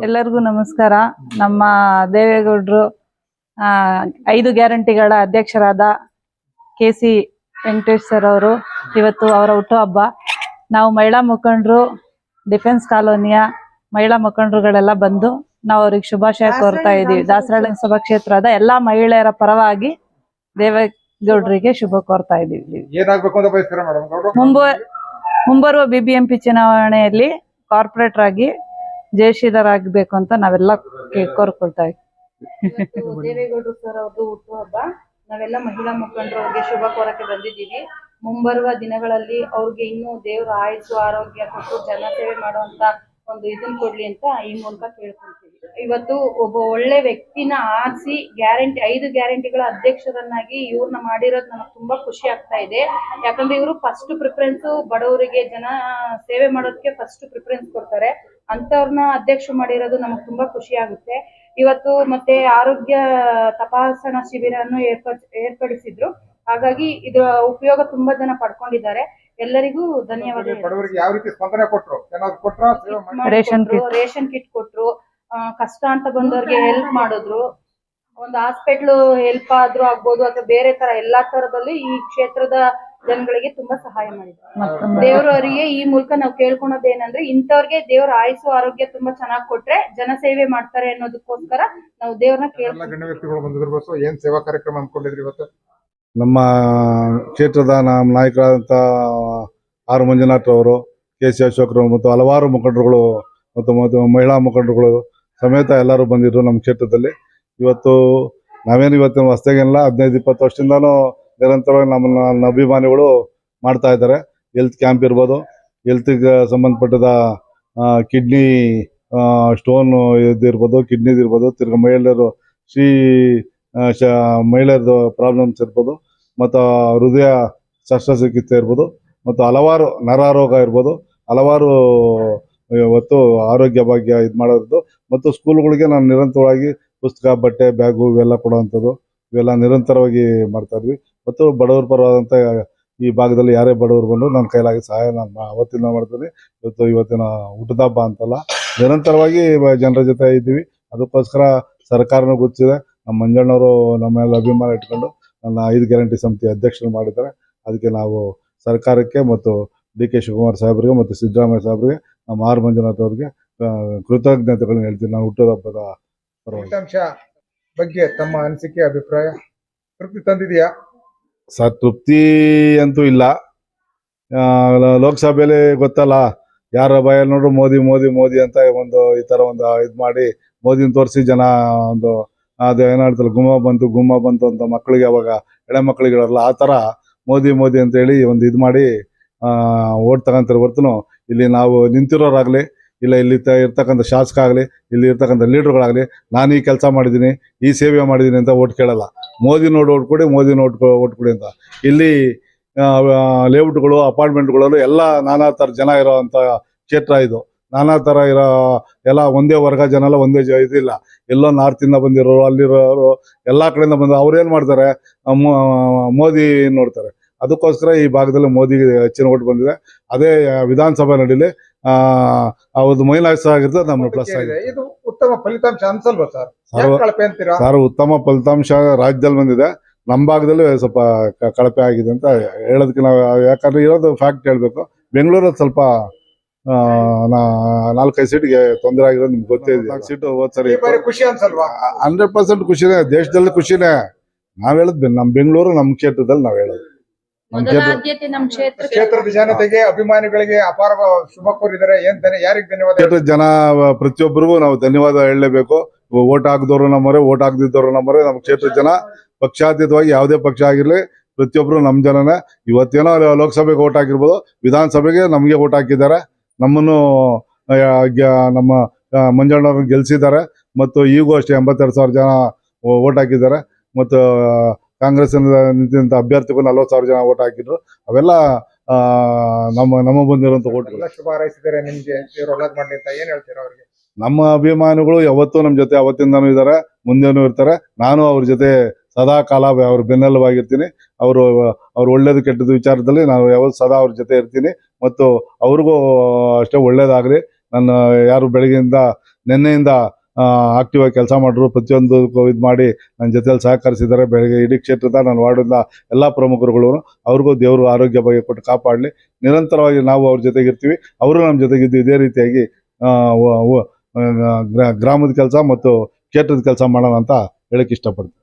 ಎಲ್ಲರಿಗೂ ನಮಸ್ಕಾರ. ನಮ್ಮ ದೇವೇಗೌಡರು ಆ, ಐದು ಗ್ಯಾರಂಟಿಗಳ ಅಧ್ಯಕ್ಷರಾದ ಕೆ ಸಿ ವೆಂಕಟೇಶ್ವರ್ ಅವರು ಇವತ್ತು ಅವರ ಹುಟ್ಟುಹಬ್ಬ ನಾವು ಮಹಿಳಾ ಮುಖಂಡರು ಡಿಫೆನ್ಸ್ ಕಾಲೋನಿಯ ಮಹಿಳಾ ಮುಖಂಡರುಗಳೆಲ್ಲ ಬಂದು ನಾವು ಅವ್ರಿಗೆ ಶುಭಾಶಯ ಕೋರ್ತಾ ಇದ್ದೀವಿ ದಾಸರಳ್ಳಿ ಸಭಾ ಕ್ಷೇತ್ರದ ಎಲ್ಲಾ ಮಹಿಳೆಯರ ಪರವಾಗಿ ದೇವೇಗೌಡರಿಗೆ ಶುಭ ಕೋರ್ತಾ ಇದ್ದೀವಿ ಮುಂಬರುವ ಬಿಬಿಎಂಪಿ ಚುನಾವಣೆಯಲ್ಲಿ ಕಾರ್ಪೊರೇಟರ್ ಆಗಿ ಜಯಶೀಲರಾಗಬೇಕು ಅಂತ ನಾವೆಲ್ಲ ಕೋರ್ಕೊಳ್ತಾ ದೇವೇಗೌಡರು ಸರ್ ಅವ್ರದ್ದು ಹುಟ್ಟುಹಬ್ಬ ನಾವೆಲ್ಲ ಮಹಿಳಾ ಮುಖಂಡರು ಅವ್ರಿಗೆ ಶುಭ ಕೋರಕ್ಕೆ ಬಂದಿದ್ದೀವಿ. ಮುಂಬರುವ ದಿನಗಳಲ್ಲಿ ಅವ್ರಿಗೆ ಇನ್ನೂ ದೇವ್ರ ಆಯಸ್ಸು, ಆರೋಗ್ಯ ಕೊಟ್ಟು ಜನ ಸೇವೆ ಮಾಡುವಂತ ಒಂದು ಇದನ್ನ ಕೊಡ್ಲಿ ಅಂತ ಈ ಮೂಲಕ ಕೇಳ್ಕೊಳ್ತೀವಿ. ಇವತ್ತು ಒಬ್ಬ ಒಳ್ಳೆ ವ್ಯಕ್ತಿನ ಆರಿಸಿ ಗ್ಯಾರಂಟಿ ಐದು ಗ್ಯಾರಂಟಿಗಳ ಅಧ್ಯಕ್ಷರನ್ನಾಗಿ ಇವ್ರನ್ನ ಮಾಡಿರೋದು ನಮಗೆ ತುಂಬಾ ಖುಷಿ ಆಗ್ತಾ ಇದೆ. ಯಾಕಂದ್ರೆ ಇವರು ಫಸ್ಟ್ ಪ್ರಿಫರೆನ್ಸ್ ಬಡವರಿಗೆ ಜನ ಸೇವೆ ಮಾಡೋದಕ್ಕೆ ಫಸ್ಟ್ ಪ್ರಿಫರೆನ್ಸ್ ಕೊಡ್ತಾರೆ. ಅಂತವ್ರನ್ನ ಅಧ್ಯಕ್ಷ ಮಾಡಿರೋದು ನಮಗೆ ತುಂಬಾ ಖುಷಿ ಆಗುತ್ತೆ. ಇವತ್ತು ಮತ್ತೆ ಆರೋಗ್ಯ ತಪಾಸಣಾ ಶಿಬಿರವನ್ನು ಅನ್ನು ಏರ್ಪಡಿಸಿದ್ರು. ಹಾಗಾಗಿ ಇದರ ಉಪಯೋಗ ತುಂಬಾ ಜನ ಪಡ್ಕೊಂಡಿದ್ದಾರೆ. ಎಲ್ಲರಿಗೂ ಧನ್ಯವಾದ ರೇಷನ್ ಕಿಟ್. ರೇಷನ್ ಕಿಟ್ ಕೊಟ್ರು ಕಷ್ಟ ಅಂತ ಬಂದವ್ರಿಗೆ ಹೆಲ್ಪ್ ಮಾಡಿದ್ರು. ಒಂದು ಹಾಸ್ಪಿಟ್ಲ್ ಹೆಲ್ಪ್ ಆದ್ರೂ ಆಗ್ಬೋದು ಅಥವಾ ಬೇರೆ ತರ ಎಲ್ಲಾ ತರದಲ್ಲಿ ಈ ಕ್ಷೇತ್ರದ ಜನಗಳಿಗೆ ತುಂಬಾ ಸಹಾಯ ಮಾಡಿದ್ರು. ದೇವ್ರವರಿಗೆ ಈ ಮೂಲಕ ನಾವು ಕೇಳ್ಕೊಳೋದೇನಂದ್ರೆ ಇಂಥವ್ರಿಗೆ ದೇವ್ರ ಆಯುಸ್ಸು ಆರೋಗ್ಯ ತುಂಬಾ ಚೆನ್ನಾಗಿ ಕೊಟ್ರೆ ಜನಸೇವೆ ಮಾಡ್ತಾರೆ ಅನ್ನೋದಕ್ಕೋಸ್ಕರ ನಾವು ದೇವ್ರನ್ನ ಎಲ್ಲ ಕೇಳ್ಕೊಂತೀವಿ ಗಣ್ಯ ವ್ಯಕ್ತಿಗಳು ಬಂದಿದ್ರು ಏನ್ ಸೇವಾ ಕಾರ್ಯಕ್ರಮ ಅನ್ಕೊಂಡಿದ್ರಿ ಇವತ್ತು? ನಮ್ಮ ಕ್ಷೇತ್ರದ ನಮ್ಮ ನಾಯಕರಾದಂಥ ಆರ್ ಮಂಜುನಾಥ್ ಅವರು ಕೆ ಸಿ ಅಶೋಕ್ ಮತ್ತು ಹಲವಾರು ಮುಖಂಡರುಗಳು ಮತ್ತು ಮಹಿಳಾ ಮುಖಂಡರುಗಳು ಸಮೇತ ಎಲ್ಲರೂ ಬಂದಿದ್ರು ನಮ್ಮ ಕ್ಷೇತ್ರದಲ್ಲಿ. ಇವತ್ತು ನಾವೇನು ಇವತ್ತಿನ ಹೊಸ್ದಾಗೆಲ್ಲ ಹದಿನೈದು, ಇಪ್ಪತ್ತು ವರ್ಷದಿಂದನೂ ನಿರಂತರವಾಗಿ ನಮ್ಮ ಅಭಿಮಾನಿಗಳು ಮಾಡ್ತಾ ಇದ್ದಾರೆ. ಹೆಲ್ತ್ ಕ್ಯಾಂಪ್ ಇರ್ಬೋದು, ಹೆಲ್ತ್ಗೆ ಸಂಬಂಧಪಟ್ಟದ ಕಿಡ್ನಿ ಸ್ಟೋನ್ ಇದಿರ್ಬೋದು ಕಿಡ್ನಿದು ಇರ್ಬೋದು, ತಿರ್ಗಿ ಮಹಿಳೆಯರು ಶ್ರೀ ಶ, ಮಹಿಳೆಯರದು ಪ್ರಾಬ್ಲಮ್ಸ್ ಇರ್ಬೋದು, ಮತ್ತು ಹೃದಯ ಶಸ್ತ್ರಚಿಕಿತ್ಸೆ ಇರ್ಬೋದು, ಮತ್ತು ಹಲವಾರು ನರರೋಗ ಇರ್ಬೋದು, ಹಲವಾರು, ಇವತ್ತು ಆರೋಗ್ಯ ಭಾಗ್ಯ ಇದು ಮಾಡೋದು ಮತ್ತು ಸ್ಕೂಲ್ಗಳಿಗೆ ನಾನು ನಿರಂತರವಾಗಿ ಪುಸ್ತಕ, ಬಟ್ಟೆ, ಬ್ಯಾಗು ಇವೆಲ್ಲ ಕೊಡುವಂಥದ್ದು. ಇವೆಲ್ಲ ನಿರಂತರವಾಗಿ ಮಾಡ್ತಾ ಇದ್ವಿ. ಮತ್ತು ಬಡವರ ಪರವಾದಂಥ ಈ ಭಾಗದಲ್ಲಿ ಯಾರೇ ಬಡವರು ಬಂದರೂ ನನ್ನ ಕೈಲಾಗಿ ಸಹಾಯ ನಾನು ಅವತ್ತಿನ ಮಾಡ್ತೀನಿ. ಇವತ್ತು ಇವತ್ತಿನ ಊಟದ ಹಬ್ಬ ಅಂತಲ್ಲ. ನಿರಂತರವಾಗಿ ಜನರ ಜೊತೆ ಇದ್ದೀವಿ. ಅದಕ್ಕೋಸ್ಕರ ಸರ್ಕಾರನೂ ಗೊತ್ತಿದೆ. ನಮ್ಮ ಮಂಜಣ್ಣವರು ನಮ್ಮ ಮೇಲೆ ಅಭಿಮಾನ ಇಟ್ಕೊಂಡು ನನ್ನ ಐದು ಗ್ಯಾರಂಟಿ ಸಮಿತಿ ಅಧ್ಯಕ್ಷರು ಮಾಡಿದ್ದಾರೆ. ಅದಕ್ಕೆ ನಾವು ಸರ್ಕಾರಕ್ಕೆ ಮತ್ತು ಡಿ ಕೆ ಶಿವಕುಮಾರ್ ಸಾಹೇಬರಿಗೆ ಮತ್ತು ಸಿದ್ದರಾಮಯ್ಯ ಸಾಹೇಬರಿಗೆ, ನಮ್ಮ ಆರ್ ಮಂಜುನಾಥ್ ಅವರಿಗೆ ಕೃತಜ್ಞತೆಗಳನ್ನ ಹೇಳ್ತೀನಿ. ನಾನು ಹುಟ್ಟದ ಹಬ್ಬದ ಪರವಾಗಿ. ಫಲಿತಾಂಶ ಬಗ್ಗೆ ತಮ್ಮ ಅನಿಸಿಕೆ ಅಭಿಪ್ರಾಯ? ತೃಪ್ತಿ ತಂದಿದೆಯಾ? ಸರ್ ತೃಪ್ತಿ ಅಂತೂ ಇಲ್ಲ. ಆ, ಲೋಕಸಭೆಯಲ್ಲಿ ಗೊತ್ತಲ್ಲ ಯಾರ ಬಾಯಲ್ಲಿ ನೋಡ್ರು ಮೋದಿ ಮೋದಿ ಮೋದಿ ಅಂತ ಒಂದು ಈ ತರ ಒಂದು ಇದು ಮಾಡಿ ಮೋದಿನ ತೋರಿಸಿ ಜನ ಒಂದು ಅದು ಏನಾಡ್ತಲ್ಲ ಗುಮ್ಮ ಬಂತು ಗುಮ್ಮ ಬಂತು ಅಂತ ಮಕ್ಕಳಿಗೆ ಅವಾಗ ಎಳೆ ಮಕ್ಕಳಿಗೆಲ್ಲ ಆ ಥರ ಮೋದಿ ಮೋದಿ ಅಂತ ಹೇಳಿ ಒಂದು ಇದು ಮಾಡಿ ಓಟ್ ತಗೊಂತಾರೆ ಹೊರ್ತನು ಇಲ್ಲಿ ನಾವು ನಿಂತಿರೋರಾಗಲಿ ಇಲ್ಲ ಇಲ್ಲಿ ಇರ್ತಕ್ಕಂಥ ಶಾಸಕ ಆಗಲಿ ಇಲ್ಲಿ ಇರ್ತಕ್ಕಂಥ ಲೀಡರ್ಗಳಾಗಲಿ, ನಾನು ಈ ಕೆಲಸ ಮಾಡಿದ್ದೀನಿ, ಈ ಸೇವೆ ಮಾಡಿದ್ದೀನಿ ಅಂತ ಓಟ್ ಕೇಳಲ್ಲ. ಮೋದಿ ನೋಡಿ ಓಟ್ ಕೊಡಿ, ಮೋದಿ ನೋಟ್ ಓಟ್ ಕೊಡಿ ಅಂತ. ಇಲ್ಲಿ ಲೇಔಟ್ಗಳು ಅಪಾರ್ಟ್ಮೆಂಟ್ಗಳಲ್ಲಿ ಎಲ್ಲ ನಾನಾ ಥರ ಜನ ಇರೋವಂಥ ಕ್ಷೇತ್ರ ಇದು. ನಾನಾ ಥರ ಇರೋ, ಎಲ್ಲ ಒಂದೇ ವರ್ಗ ಜನ ಎಲ್ಲ ಒಂದೇ ಜ ಇದಿಲ್ಲ. ಎಲ್ಲೋ ನಾರ್ತಿಂದ ಬಂದಿರೋರು ಅಲ್ಲಿರೋರು, ಎಲ್ಲ ಕಡೆಯಿಂದ ಬಂದು ಅವ್ರೇನು ಮಾಡ್ತಾರೆ? ಮೋದಿ ನೋಡ್ತಾರೆ. ಅದಕ್ಕೋಸ್ಕರ ಈ ಭಾಗದಲ್ಲಿ ಮೋದಿಗೆ ಹೆಚ್ಚಿನ ಓಟ್ ಬಂದಿದೆ. ಅದೇ ವಿಧಾನಸಭೆ ನಡೀಲಿ ಆ, ಅವ್ರದ್ದು ಮೈನಾಸ್ ಆಗಿರ್ತದೆ ನಮ್ಮ ಪ್ಲಸ್ ಆಗಿದೆ ಇದು ಉತ್ತಮ ಫಲಿತಾಂಶ ಅನ್ಸಲ್ವಾ ಸರ್? ಯಾಕೆ ಸರ್ವ ಕಳಪೆ ಅಂತೀರಾ? ಸರ್ ಉತ್ತಮ ಫಲಿತಾಂಶ ರಾಜ್ಯದಲ್ಲಿ ಬಂದಿದೆ. ನಮ್ಮ ಭಾಗದಲ್ಲೂ ಸ್ವಲ್ಪ ಕ- ಕಳಪೆ ಆಗಿದೆ ಅಂತ ಹೇಳೋದಕ್ಕೆ ನಾವು ಯಾಕಂದ್ರೆ ಇರೋದು ಫ್ಯಾಕ್ಟ್ ಹೇಳ್ಬೇಕು. ಬೆಂಗಳೂರಲ್ಲಿ ಸ್ವಲ್ಪ ಆ, ನಾ- ನಾಲ್ಕೈದು ಸೀಟ್ಗೆ ತೊಂದರೆ ಆಗಿರೋದು ನಿಮ್ಗೆ ಗೊತ್ತೇ ಇದೆ. ಸೀಟು ಹೋದ್ ಸರಿ ಈ ಬಾರಿ ಖುಷಿ ಅನ್ಸಲ್ವಾ? ಹಂಡ್ರೆಡ್ ಪರ್ಸೆಂಟ್ ಖುಷಿನೇ ದೇಶದಲ್ಲಿ ಖುಷಿನೇ. ನಾವ್ ಹೇಳದ್ ನಮ್ಮ ಬೆಂಗಳೂರು ನಮ್ಮ ಕ್ಷೇತ್ರದಲ್ಲಿ ನಾವ್ ಹೇಳೋದು. ಮೊದಲ ಕ್ಷೇತ್ರ ಆದ್ಯತೆ ನಮ್ಮ ಕ್ಷೇತ್ರ. ಕ್ಷೇತ್ರದ ಜನತೆಗೆ ಅಭಿಮಾನಿಗಳಿಗೆ ಅಪಾರ ಶುಭ ಕೋರಿದ್ದಾರೆ ಏನ್ ಧನ್ಯ ಯಾರಿಗೆ ಧನ್ಯವಾದ ಕ್ಷೇತ್ರದ ಜನ ಪ್ರತಿಯೊಬ್ಬರಿಗೂ ನಾವು ಧನ್ಯವಾದ ಹೇಳಲೇಬೇಕು. ಓಟ್ ಹಾಕಿದವರು ನಮ್ಮರೆ ಓಟ್ ಹಾಕದಿದ್ದವರು ನಮ್ಮರೆ ನಮ್ಮ ಕ್ಷೇತ್ರದ ಜನ ಪಕ್ಷಾತೀತವಾಗಿ ಯಾವುದೇ ಪಕ್ಷ ಆಗಿರ್ಲಿ ಪ್ರತಿಯೊಬ್ಬರು ನಮ್ಮ ಜನನೇ. ಇವತ್ತೇನೋ ಲೋಕಸಭೆಗೆ ಓಟ್ ಹಾಕಿರ್ಬೋದು. ವಿಧಾನಸಭೆಗೆ ನಮಗೆ ಓಟ್ ಹಾಕಿದ್ದಾರೆ. ನಮ್ಮನ್ನು ನಮ್ಮ ಮಂಜಣ್ಣವ್ರನ್ನ ಗೆಲ್ಸಿದ್ದಾರೆ. ಮತ್ತು ಈಗೂ ಅಷ್ಟೇ ಎಂಬತ್ತೆರಡು ಸಾವಿರ ಜನ ಓಟ್ ಹಾಕಿದ್ದಾರೆ. ಮತ್ತು ಕಾಂಗ್ರೆಸ್ ನಿಂತಿದ್ದಂಥ ಅಭ್ಯರ್ಥಿಗೂ ನಲ್ವತ್ತು ಸಾವಿರ ಜನ ಓಟ್ ಹಾಕಿದ್ರು. ಅವೆಲ್ಲ ನಮ್ಮ ನಮ್ಮ ಬಂದಿರುವಂತ ಓಟ್ಗಳು ಶುಭ ಹಾರೈಸಿದ್ದಾರೆ ನಿಮ್ಗೆ. ದೇವ್ರು ಒಳ್ಳೇದ್ ಮಾಡ್ಲಿ ಅಂತ ಏನ್ ಹೇಳ್ತೀರಾ ಅವ್ರಿಗೆ? ನಮ್ಮ ಅಭಿಮಾನಿಗಳು ಯಾವತ್ತೂ ನಮ್ಮ ಜೊತೆ ಅವತ್ತಿಂದನೂ ಇದ್ದಾರೆ ಮುಂದೆನೂ ಇರ್ತಾರೆ. ನಾನು ಅವ್ರ ಜೊತೆ ಸದಾ ಕಾಲ ಅವ್ರ ಬೆನ್ನೆಲುಬಾಗಿರ್ತೀನಿ. ಅವರು ಅವ್ರು ಒಳ್ಳೇದು ಕೆಟ್ಟದ್ದು ವಿಚಾರದಲ್ಲಿ ನಾನು ಯಾವತ್ತು ಸದಾ ಅವ್ರ ಜೊತೆ ಇರ್ತೀನಿ. ಮತ್ತು ಅವ್ರಿಗೂ ಅಷ್ಟೇ ಒಳ್ಳೇದಾಗಲಿ. ನನ್ನ ಯಾರು ಬೆಳಗ್ಗೆಯಿಂದ ನಿನ್ನೆಯಿಂದ ಆಕ್ಟಿವ್ ಆಗಿ ಕೆಲಸ ಮಾಡಿದ್ರು ಪ್ರತಿಯೊಂದು ಇದು ಮಾಡಿ ನನ್ನ ಜೊತೆಲಿ ಸಹಕರಿಸಿದ್ದಾರೆ ಬೆಳಗ್ಗೆ ಇಡೀ ಕ್ಷೇತ್ರದ ನನ್ನ ವಾರ್ಡಿಂದ ಎಲ್ಲ ಪ್ರಮುಖರುಗಳು ಅವ್ರಿಗೂ ದೇವರು ಆರೋಗ್ಯ ಬಗ್ಗೆ ಕೊಟ್ಟು ಕಾಪಾಡಲಿ. ನಿರಂತರವಾಗಿ ನಾವು ಅವ್ರ ಜೊತೆಗಿರ್ತೀವಿ, ಅವರು ನಮ್ಮ ಜೊತೆಗಿದ್ದು ಇದೇ ರೀತಿಯಾಗಿ ಗ್ರಾಮದ ಕೆಲಸ ಮತ್ತು ಕ್ಷೇತ್ರದ ಕೆಲಸ ಮಾಡೋಣ ಅಂತ ಹೇಳಕ್ ಇಷ್ಟಪಡ್ತೀನಿ.